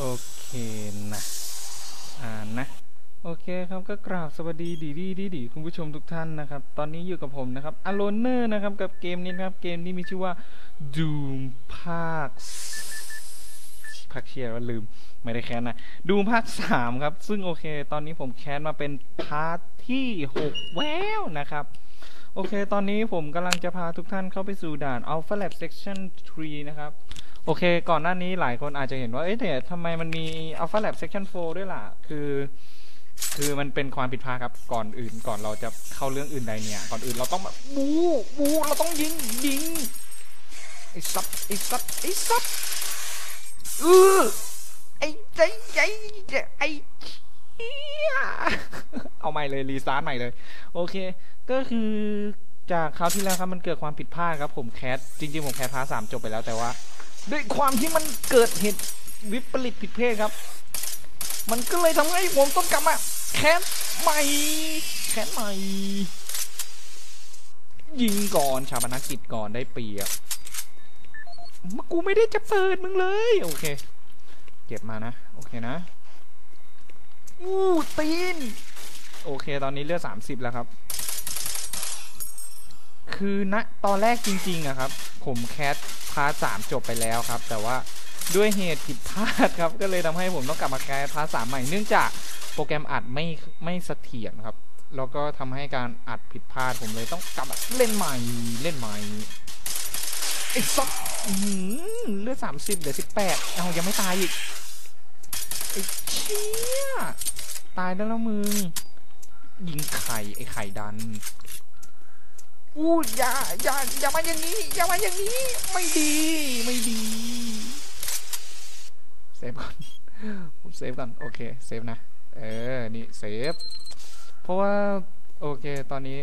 โอเคนะอ่านนะโอเคครับก็กราบสวัสดีดีดีดีดีคุณผู้ชมทุกท่านนะครับ ตอนนี้อยู่กับผมนะครับอโลเนอร์นะครับกับเกมนี้นะครับ เกมนี้มีชื่อว่า Doom ภาคภาคเชียร์ว่าลืมไม่ได้แคนนะ Doom ภาค3ครับ ซึ่งโอเค ตอนนี้ผมแคนมาเป็นพาร์ทที่ 6แววนะครับ โอเค ตอนนี้ผมกำลังจะพาทุกท่านเข้าไปสู่ด่าน Alpha Lab Section 3 นะครับ โอเค ก่อนหน้านี้หลายคนอาจจะเห็นว่า เอ๊ะแต่ทำไมมันมี Alpha Lab Section 4 ด้วยล่ะ คือ คือมันเป็นความผิดพลาดครับ ก่อนอื่น ก่อนเราจะเข้าเรื่องอื่นใดเนี่ย ก่อนอื่นเราต้องแบบบูบูเราต้องยิง ยิง ไอ้ซับ ไอ้ซับ ไอ้ซับเออไอ้ใจใจไอ้เหี้ยเอาใหม่เลย รีสตาร์ทใหม่เลย โอเค ก็คือจากคราวที่แล้วครับมันเกิดความผิดพลาดครับผมแคสจริงๆ ผมแคสพาสามจบไปแล้วแต่ว่า ด้วยความที่มันเกิดเหตุวิปริตผิดเพศครับ มันก็เลยทำให้ผมต้องกลับมาแคสใหม่ แคสใหม่ ยิงก่อนชาปนกิจก่อนได้เปรียบมกูไม่ได้จะเปิดมึงเลย โอเค เก็บมานะ โอเคนะ อู้ตีน โอเค ตอนนี้เลือดสามสิบแล้วครับ คือณตอนแรกจริงๆอะครับ ผมแคสพาร์ทสามจบไปแล้วครับ แต่ว่าด้วยเหตุผิดพลาดครับ ก็เลยทำให้ผมต้องกลับมาแคสพาร์ทสามใหม่เนื่องจากโปรแกรมอัดไม่ไม่เสถียรครับ แล้วก็ทำให้การอัดผิดพลาดผมเลยต้องกลับมาเล่นใหม่เล่นใหม่ไอ้ซับอื้อหือเลือดสามสิบเหลือสิบแปดเอายังไม่ตายอีกไอ้เชี่ยตายแล้วแล้วมึงยิงไข่ไอ้ไข่ดัน อู้อย่าอย่าอย่ามาอย่างนี้อย่ามาอย่างนี้ ไม่ดีไม่ดีเซฟก่อนผมเซฟก่อนโอเคเซฟนะเออนี่เซฟเพราะว่าโอเคตอนนี้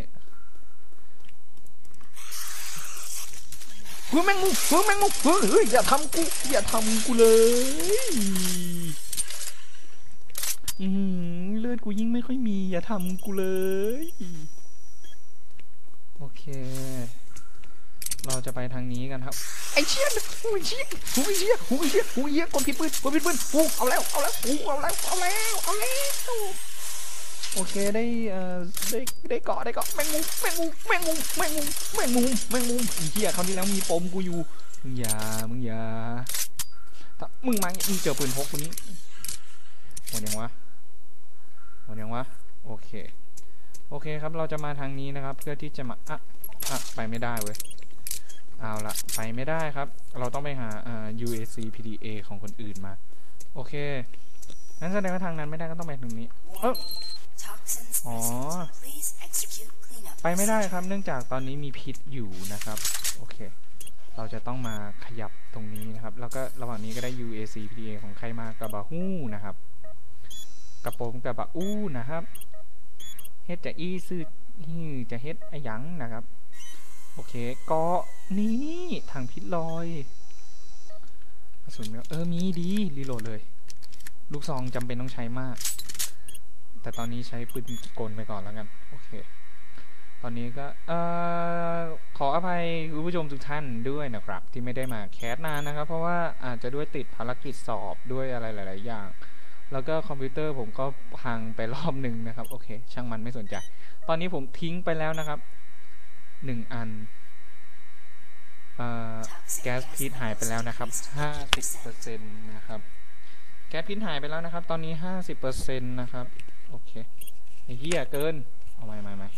เฮ้ยแมงมุมเฮ้ยแมงมุมเฮ้ยเฮ้ยอย่าทำกูอย่าทำกูเลยอืมเลือดกูยิ่งไม่ค่อยมีอย่าทำกูเลย โอเค เราจะไปทางนี้กันครับ ไอ้เชี่ยหูยเชี่ยหูยเชี่ยหูยเชี่ยหูยเชี่ยกดผิดปืนกดผิดปืนหูเอาแล้ว เอาแล้วหูเอาแล้ว เอาแล้ว เอาแล้ว โอเค ได้เอ่อได้ ได้เกาะ ได้เกาะ แมงมุม แมงมุม แมงมุม แมงมุม แมงมุม แมงมุมไอ้เหี้ยคราวที่แล้วมีปมกูอยู่ มึงอย่า มึงอย่าถ้ามึงมาอย่างงี้มึงเจอปืนพกคนนี้หมดยังวะหมดยังวะ โอเค โอเคครับเราจะมาทางนี้นะครับ เพื่อที่จะมาอะอะไปไม่ได้เว้ยเอาละไปไม่ได้ครับ เราต้องไปหาอ่า UAC PDA ของคนอื่นมา โอเคงั้นแสดงว่าทางนั้นไม่ได้ก็ต้องไปทางนี้เอออ๋อไปไม่ได้ครับเนื่องจากตอนนี้มีพิษอยู่นะครับ โอเค เราจะต้องมาขยับตรงนี้นะครับ แล้วก็ระหว่างนี้ก็ได้ UAC PDA ของใครมากระบะฮู้นะครับ กระโปรงกระบะอู้นะครับ เฮ็ดจะอี้ซื้อฮือจะเฮ็ดอะหยังนะครับ โอเคเกาะนี่ทางพิษลอยกระสุนเออมีดีรีโหลดเลย ลูกซองจำเป็นต้องใช้มาก แต่ตอนนี้ใช้ปืนกลไปก่อนแล้วกัน โอเค ตอนนี้ก็เอ่อขออภัยคุณผู้ชมทุกท่านด้วยนะครับ ที่ไม่ได้มาแคสนานนะครับ เพราะว่าอาจจะด้วยติดภารกิจสอบด้วยอะไรหลาย ๆ อย่าง แล้วก็คอมพิวเตอร์ผมก็พังไปรอบหนึ่งนะครับ โอเค ช่างมันไม่สนใจ ตอนนี้ผมทิ้งไปแล้วนะครับหนึ่งอันอแก๊สพิษหายไปแล้วนะครับห้าสิบเปอร์เซ็นต์นะครับ แก๊สพิษหายไปแล้วนะครับ ตอนนี้ห้าสิบเปอร์เซ็นต์นะครับ โอเคไอ้เหี้ยเกิน เอาไม่ไม่ไม่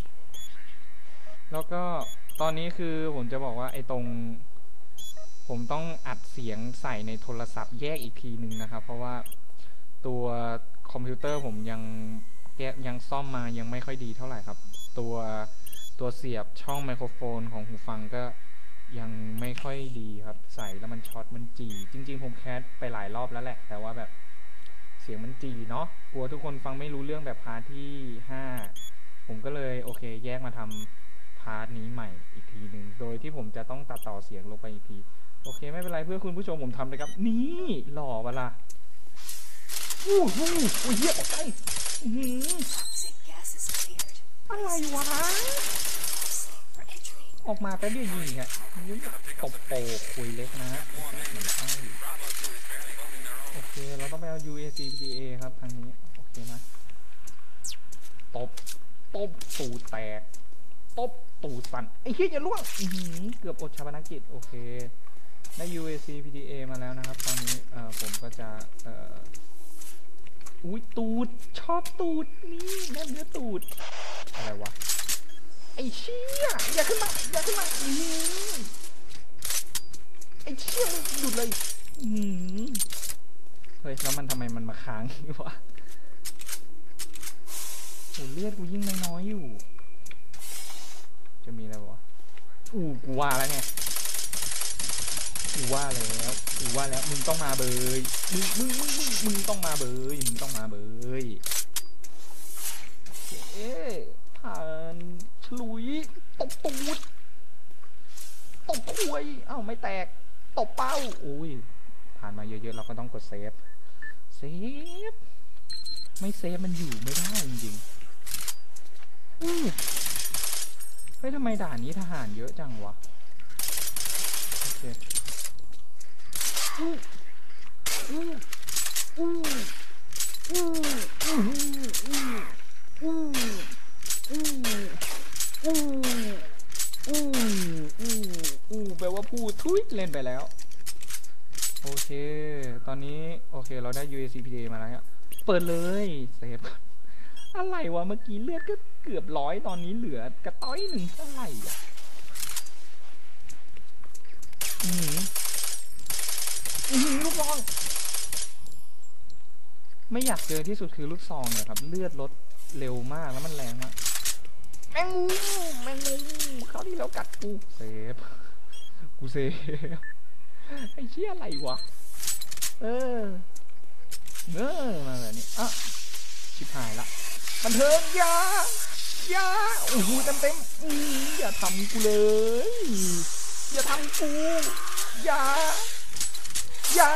แล้วก็ตอนนี้คือผมจะบอกว่าไอ้ตรง ผมต้องอัดเสียงใส่ในโทรศัพท์แยกอีกทีหนึ่งนะครับ เพราะว่า ตัวคอมพิวเตอร์ผมยังแกยังซ่อมมายังไม่ค่อยดีเท่าไหร่ครับ ตัวตัวเสียบช่องไมโครโฟนของหูฟังก็ยังไม่ค่อยดีครับ ใส่แล้วมันช็อตมันจีจริง ๆ ผมแคสไปหลายรอบแล้วแหละ แต่ว่าแบบเสียงมันจีเนาะกลัวทุกคนฟังไม่รู้เรื่องแบบพาร์ทที่ห้าผมก็เลยโอเค แยกมาทำพาร์ทนี้ใหม่อีกทีหนึ่งโดยที่ผมจะต้องตัดต่อเสียงลงไปอีกที โอเค ไม่เป็นไรเพื่อคุณผู้ชมผมทำเลยครับ นี่หล่อเวลา อู้หูอู้เหี้ยตกใจอื้อหืออะไรวะ ออกมาแป๊บเดียวยิงอะนี่ตบโปคุยเล็กนะฮะโอเค เราต้องไปเอา UAC PA ครับทางนี้ โอเคนะตบตบตูแตกตบตูสั่นไอ้เหี้ยอย่าล่วงเกือบอดชาปนกิจ โอเค ได้ UAC PDA มาแล้วนะครับ ตอนนี้ผมก็จะ อ่ออุ้ยตูด ชอบตูด นี่แน่นเนื้อตูด อะไรวะ ไอ้เชี่ยอย่าขึ้นมา อย่าขึ้นมาอื้อหือไอ้เชี่ยมึงหยุดเลยอื้อหือเฮ้ย แล้วมันทำไมมันมาค้างอย่างนี้วะโหเลือดกูยิ่งน้อยๆอยู่ จะมีอะไรวะอู้กูว่าแล้วไงกูว่าแล้ว กูว่าแล้วมึงต้องมาเบยมึงมึงมึงมึงมึงต้องมาเบยมึงต้องมาเบยเอ๊ะผ่านฉลุยตบตูดตบควยเอ้าไม่แตกตบเป้าอุ้ยผ่านมาเยอะๆเราก็ต้องกดเซฟเซฟไม่เซฟมันอยู่ไม่ได้จริงๆเฮ้ยทำไมด่านนี้ทหารเยอะจังวะโอเค แปลว่าพูดทุยเล่นไปแล้ว โอเค ตอนนี้ โอเค เราได้ UAC PDA มาแล้วเปิดเลยเซฟอะไรวะ เมื่อกี้เลือดก็เกือบร้อยตอนนี้เหลือกระต้อยหนึ่งเท่าไหร่อะ อือหืออือหือลูกซอง ไม่อยากเจอที่สุดคือลูกซองเนี่ยครับ เลือดลดเร็วมากแล้วมันแรงมากแมงมุมแมงมุมเขาที่แล้วกัดกูเซฟกูเซฟไอ้เชี่ยอะไรวะเออเออมาแบบนี้อะชิบหายละบันเทิงยายาโอ้โหเต็มเต็มๆอื้ออย่าทำกูเลย อย่าทำกูอย่าอย่า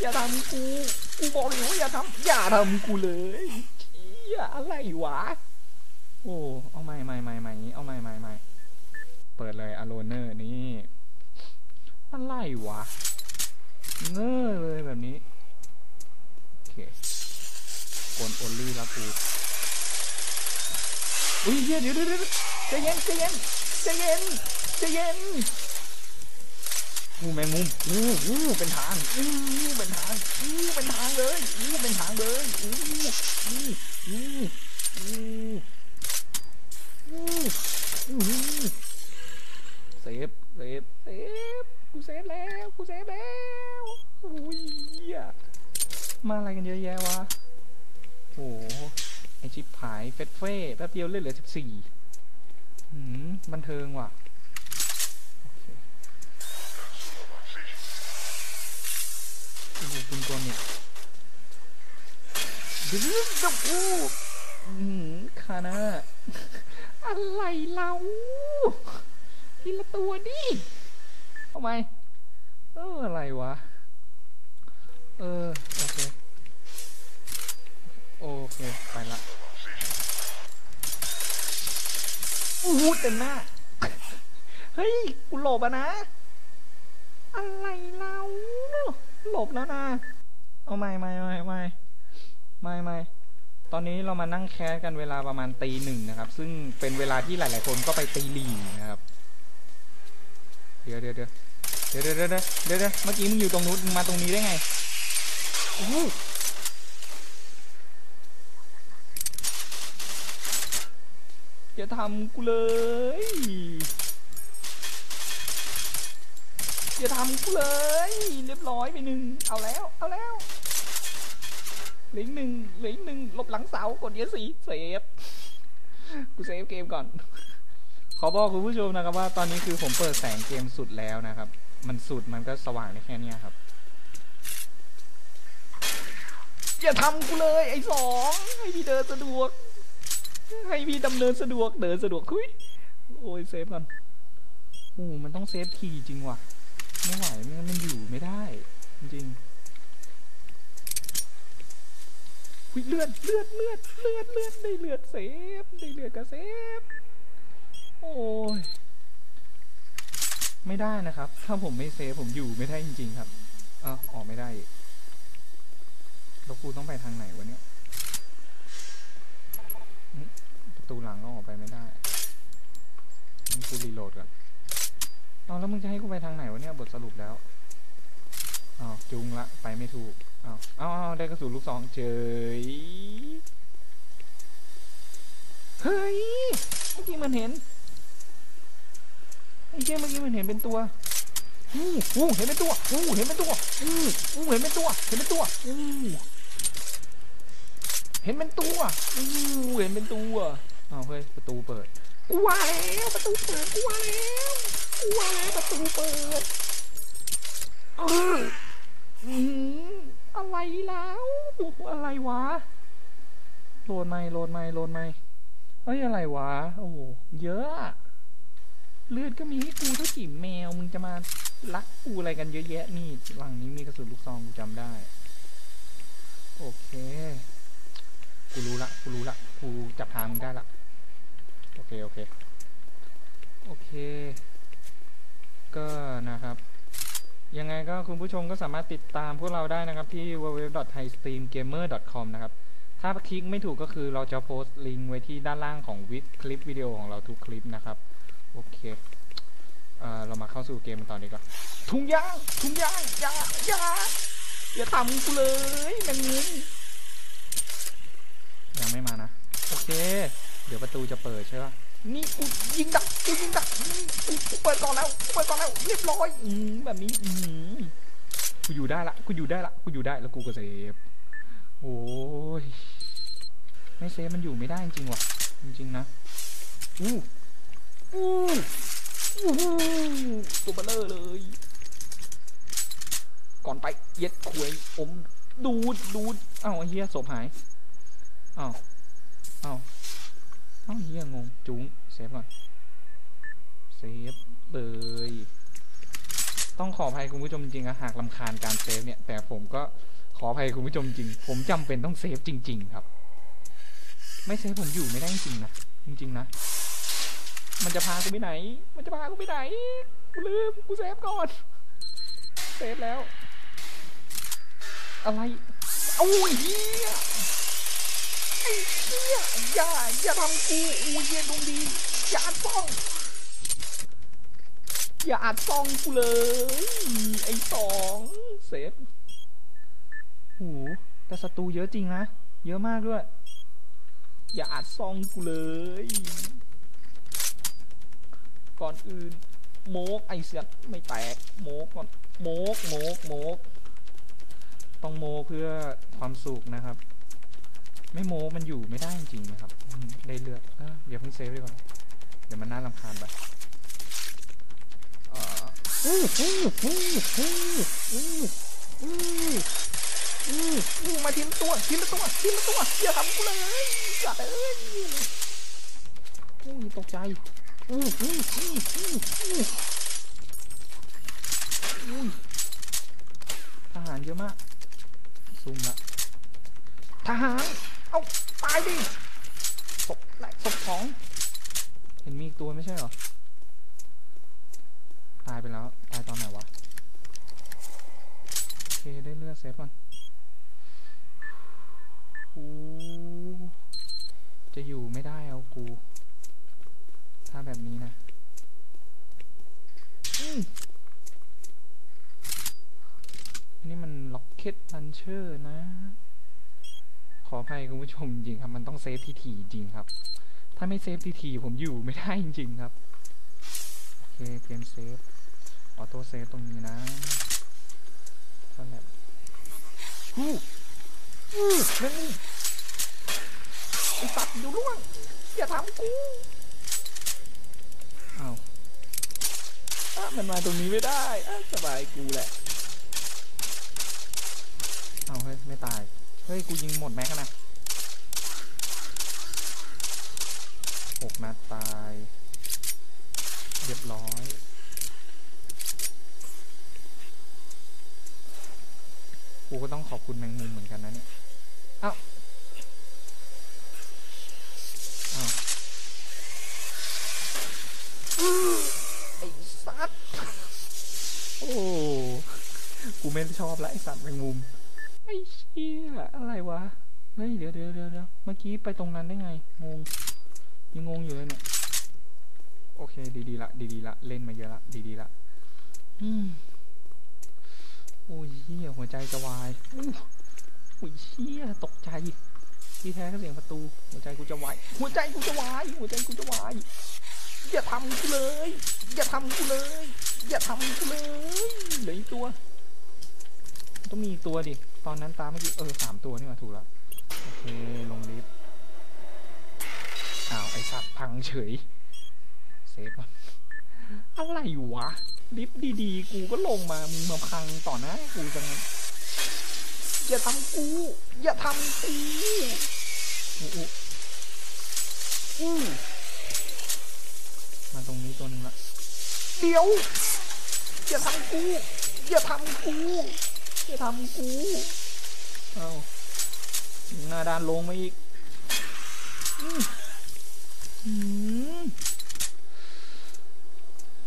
อย่าทำกู กูบอกเลยว่าอย่าทำอย่าทำกูเลยเชี่ยอะไรวะ โอ้ เอาใหม่ใหม่ใหม่ใหม่เอาใหม่ใหม่ใหม่เปิดเลยอโลเนอร์นี่ อะไรวะ เง้อเลยแบบนี้ โอเคกดโอลลี่แล้วกูอุ้ยเยวเดี๋ยวเดี๋ยวเดี๋ยวใจเย็นใจเย็นใจเย็นใจเย็น อู้แมงมุมอู้อู้เป็นทางอู้เป็นทางอู้เป็นทางเลยอู้เป็นทางเลยอู้อู้อู้อู้อู้อู้เซฟเซฟเซฟกูเซฟแล้วกูเซฟแล้วอุ้ยมาอะไรกันเยอะแยะวะโอ้โหไอชิปหายเฟสเฟ่แป๊บเดียวเล่นเหลือสิบสี่หืมบันเทิงว่ะโอเคโอ้โหคุณตัวมิด ดึ๊ดดึ๊ดอู้หืมคานะอะไรเราทีละตัวดิทำไมเอออะไรวะ เออ โอเค โอเค ไปละอู้หูเต็มหน้า เฮ้ย กูหลบอะนะ อะไรเราหลบแล้วนะ เอาไม่ไม่ไม่ไม่ ไม่ไม่ตอนนี้เรามานั่งแคสกันเวลาประมาณตีหนึ่งนะครับ ซึ่งเป็นเวลาที่หลาย ๆ คนก็ไปตีลีนะครับ เดี๋ยวเดี๋ยวเดี๋ยวเดี๋ยวเดี๋ยวเดี๋ยวเดเมื่อกี้มึงอยู่ตรงนู้นมาตรงนี้ได้ไงโอ้อทำกูเลยจะทำกูเลย เรียบร้อยไปหนึ่งเอาแล้ว เอาแล้ว ลืออีกหนึ่งเหลืออีกหนึ่งหลบหลังเสากดเยอะสีเซฟกูเซฟเกมก่อน ขอบอกคุณผู้ชมนะครับว่าตอนนี้คือผมเปิดแสงเกมสุดแล้วนะครับ มันสุดมันก็สว่างได้แค่เนี้ยครับ อย่าทำกูเลยไอ้สองให้พี่เดินสะดวก ให้พี่ดำเนินสะดวกเดินสะดวกคุยโอ้ยเซฟก่อนโอ้มันต้องเซฟทีจริงว่ะ ไม่ไหวไม่งั้นมันอยู่ไม่ได้ จริงๆ อุ๊ยเลือดเลือดเลือดเลือดเลือดได้เลือดเซฟได้เลือดก็เซฟโอ้ยไม่ได้นะครับ ถ้าผมไม่เซฟผมอยู่ไม่ได้จริง ๆ ครับเออออกไม่ได้อีกแล้วกูต้องไปทางไหนวะเนี่ยประตูหลังก็ออกไปไม่ได้มึงกูรีโหลดก่อนเอาแล้วมึงจะให้กูไปทางไหนวะเนี่ยบทสรุปแล้วอ้าวจุงละไปไม่ถูก อ้าวอ้าวอ้าได้กระสุนลูกซองเจยเฮ้ยเมื่อกี้มันเห็นไอ้เจ้เมื่อกี้มันเห็นเป็นตัวอู้อู้เห็นเป็นตัวอู้เห็นเป็นตัวอู้อู้เห็นเป็นตัวเห็นเป็นตัวอู้เห็นเป็นตัวอู้เห็นเป็นตัวอ้าวเฮ้ยประตูเปิดกูว่าแล้วประตูเปิดกูว่าแล้วกูว่าแล้วประตูเปิดเอออืม อะไรแล้วอะไรวะโหลดไม่โหลดไม่โหลดไม่เอ้ยอะไรวะโอ้โหเยอะเลือดก็มีให้กูเท่ากี่แมวมึงจะมารักกูอะไรกันเยอะแยะนี่หลังนี้มีกระสุนลูกซองกูจำได้ โอเคกูรู้ละกูรู้ละกูจับทางมึงได้ละโอเคโอเค โอเค ก็นะครับ ยังไงก็คุณผู้ชมก็สามารถติดตามพวกเราได้นะครับที่ www.thaistreamgamer.com นะครับ ถ้าคลิกไม่ถูกก็คือเราจะโพสต์ลิงก์ไว้ที่ด้านล่างของวิดคลิปวิดีโอของเราทุกคลิปนะครับ โอเคเอ่อเรามาเข้าสู่เกมกันต่อดีกว่าถุงยางถุงยางย่าอย่าอย่าทำกูเลยแมงมุมยังไม่มานะ โอเค เดี๋ยวประตูจะเปิดใช่ปะ นี่กูยิงดักกูยิงดักนี่กูเปิดก่อนแล้วเปิดก่อนแล้วเรียบร้อยอืมแบบนี้อืมกูอยู่ได้ละกูอยู่ได้ละกูอยู่ได้แล้วกูก็เซฟโอ้ยไม่เซฟมันอยู่ไม่ได้จริงๆว่ะจริงๆนะอู้อู้อู้หูตัวเบลเลอร์เลย ก่อนไปเย็ดขวยอมดูดดูดเอ้าเฮียศพหายเอ้าเอ้า เอ้าเฮียงง จุ้งเซฟก่อน เซฟเลยต้องขออภัยคุณผู้ชมจริงๆนะหากลำคาญการเซฟเนี่ย แต่ผมก็ขออภัยคุณผู้ชมจริง ผมจำเป็นต้องเซฟจริง ๆ ครับ ไม่เซฟผมอยู่ไม่ได้จริงนะ จริงๆนะ มันจะพากูไปไหน มันจะพากูไปไหน กูลืม กูเซฟก่อน เซฟแล้ว อะไร โอ้ยเฮีย ไอ้เฮียอย่าอย่าทำกูอูเย็นดวงดีอย่าอัดซ่อง อย่าอัดซ่องกูเลย ไอ้สองเซฟโหแต่ศัตรูเยอะจริงนะ เยอะมากด้วย อย่าอัดซ่องกูเลย ก่อนอื่น โมกไอเสียไม่แตก โมกก่อน โมกโมกโมก ต้องโมเพื่อความสุขนะครับ ไม่โมมันอยู่ไม่ได้จริงๆนะครับได้เลือดเเดี๋ยวเพิ่งเซฟไว้ก่อนเดี๋ยวมันน่ารำคาญไปเอ่ออู้อู้อู้อู้อู้อู้อู้อู้มาทีมตัวทีมละตัวทีมละตัวอย่าทำกูเลยอย่าเลยอู้ยตกใจอู้อู้อู้อู้อู้อู้ทหารเยอะมากซุ่มละทหาร เอ้าตายดิศพแรกศพสองเห็นมีอีกตัวไม่ใช่เหรอ ตายไปแล้ว ตายตอนไหนวะ โอเค ได้เลือดเซฟก่อนกูจะอยู่ไม่ได้เอากู ถ้าแบบนี้นะอืมอันนี้มันล็อกเก็ตลันเชอร์นะ ขออภัยคุณผู้ชมจริงครับ มันต้องเซฟทีทีจริงครับ ถ้าไม่เซฟทีทีผมอยู่ไม่ได้จริงๆครับ โอเคเกมเซฟ ออโต้เซฟตรงนี้นะนั่นแหละฮู้อู้นั่นนี่ไอสัตว์อยู่ล่วง อย่าทำกูเอาอะมันมาตรงนี้ไม่ได้สบายกูแหละ เอาเฮ้ยไม่ตาย เฮ้ย กูยิงหมดแม็กนะหกนัดตาย เรียบร้อยกูก็ต้องขอบคุณแมงมุมเหมือนกันนะเนี่ย เอ้าเอ้าอื้อไอ้สัตว์ โอ้ กูไม่ชอบละไอ้สัตว์แมงมุม ไอ้เชี่ยอะไรวะ เฮ้ย เดี๋ยวเดี๋ยวเดี๋ยวเดี๋ยวเมื่อกี้ไปตรงนั้นได้ไง งง ยังงงอยู่เลยเนี่ย โอเค ดีๆละ ดีๆละ เล่นมาเยอะละ ดีๆละ อืมโอ้ยเฮียหัวใจจะวายอู้โอ้ยเฮียตกใจ ที่แท้ก็เสียงประตู หัวใจกูจะวาย หัวใจกูจะวาย หัวใจกูจะวาย อย่าทำกูเลย อย่าทำกูเลย อย่าทำกูเลย เหลืออีกตัว ต้องมีอีกตัวดิ ตอนนั้นตามเมื่อกี้เออสามตัวนี่มาถูกแล้วโอเคลงลิฟต์อ้าวไอสัตว์พังเฉยเซฟมันอะไรอยู่วะลิฟต์ดีๆ กูก็ลงมามึงมาพังต่อหน้ากูจังงั้นอย่าทำกู อย่าทำกูอู้อู้อู้มาตรงนี้ตัวหนึ่งละ เดี๋ยว อย่าทำกู อย่าทำกู อย่าทำกูเอาหน้าด้านลงมาอีกอืมอืม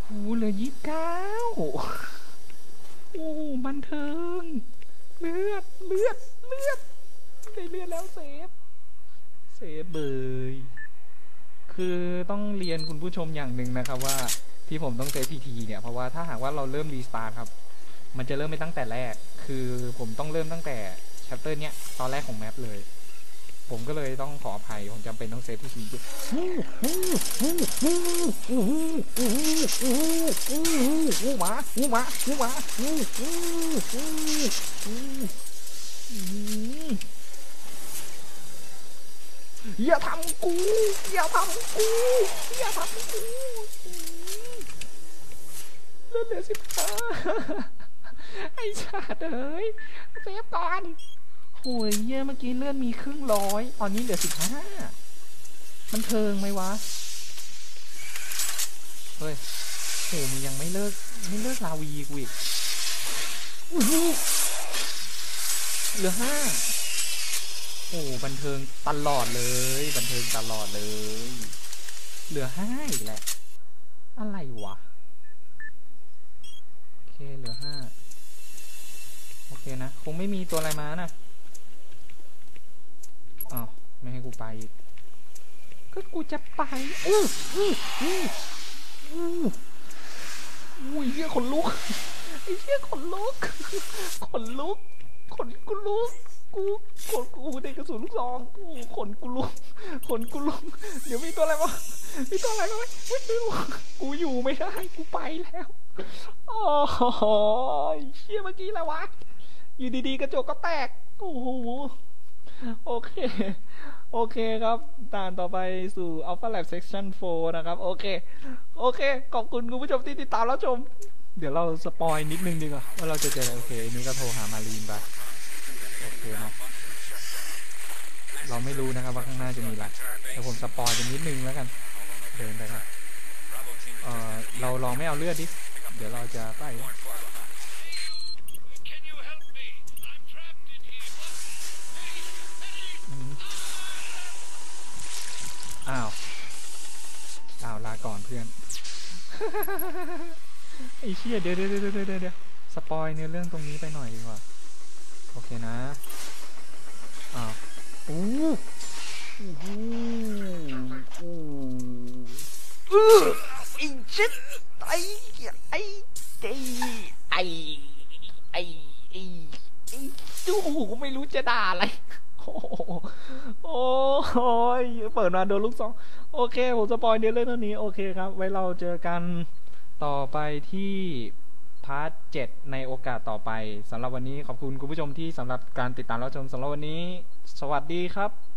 หูเหลือยี่สิบเก้าโอ้บันเทิง เลือด เลือด เลือดได้เลือดแล้วเซฟ เซฟเบยคือต้องเรียนคุณผู้ชมอย่างหนึ่งนะครับว่าที่ผมต้องเซฟพีทีเนี่ย เพราะว่าถ้าหากว่าเราเริ่มรีสตาร์ทครับ มันจะเริ่มไม่ตั้งแต่แรก คือผมต้องเริ่มตั้งแต่ชัปเตอร์เนี้ยตอนแรกของแมปเลย ผมก็เลยต้องขออภัย ผมจำเป็นต้องเซฟพีทีด้วยหูหมาหูหมาหูหมาอย่าทำกู อย่าทำกู อย่าทำกูเลือดเหลือสิบห้า ไอ้ชาติเอ้ยเซฟก่อนโหยเยี่ยเมื่อกี้เลื่อนมีครึ่งร้อยตอนนี้เหลือสิบห้ามันเทิงไหมวะ เฮ้ยโหมึงยังไม่เลิก ไม่เลิกลาวีกูอีกเหลือห้าโอ้บันเทิงตลอดเลย บันเทิงตลอดเลย เหลือห้าอีกแหละ อะไรวะ โอเค เหลือห้า โอเคนะ คงไม่มีตัวอะไรมานะอ้าวไม่ให้กูไปอีก ก็กูจะไปอู้อู้อู้อู้อุ้ยเหี้ยขนลุกไอ้เหี้ยขนลุกขนลุกขนกูลุกกูขนกูได้กระสุนลูกซองกูขนกูลุกขนกูลุกเดี๋ยวมีตัวอะไรวะมีตัวอะไรวะไม่ไม่รู้กูอยู่ไม่ได้กูไปแล้วโอ้ยเชี่ยเมื่อกี้อะไรวะ อยู่ดีๆ กระจกก็แตก โอ้โห โอเค โอเคครับด่านต่อไปสู่ Alpha Lab Section 4 นะครับ โอเค โอเค ขอบคุณคุณผู้ชมที่ติดตามแล้วชม เดี๋ยวเราสปอยนิดนึงดีกว่า ว่าเราจะเจออะไร โอเคนนี้ก็โทรหามารีนไป โอเคเนาะเราไม่รู้นะครับว่าข้างหน้าจะมีอะไรแต่ผมสปอยไปนิดนึงแล้วกัน เดินไปครับ เออเราลองไม่เอาเลือดดิ เดี๋ยวเราจะไป อ้าว อ้าว ลาก่อนเพื่อน ไอ้เชี่ยเดี๋ยวเดี๋ยวเดี๋ยวเดี๋ยวเดี๋ยวเดี๋ยวสปอยเนื้อเรื่องตรงนี้ไปหน่อยดีกว่า โอเคนะ อ้าวอู้อู้หูอู้เออไอ้ชิดไอ้ไอ้ไอ้ไอ้ไอ้ไอ้ไอ้ดูกูไม่รู้จะด่าอะไรโอ้ โอ้ยเปิดมาโดนลูกสอง โอเค ผมสปอยเดียเรื่องเท่านี้ โอเคครับ ไว้เราเจอกันต่อไปที่พาร์ทเจ็ดในโอกาสต่อไปสำหรับวันนี้ขอบคุณคุณผู้ชมที่สำหรับการติดตามรับชมสำหรับวันนี้ สวัสดีครับ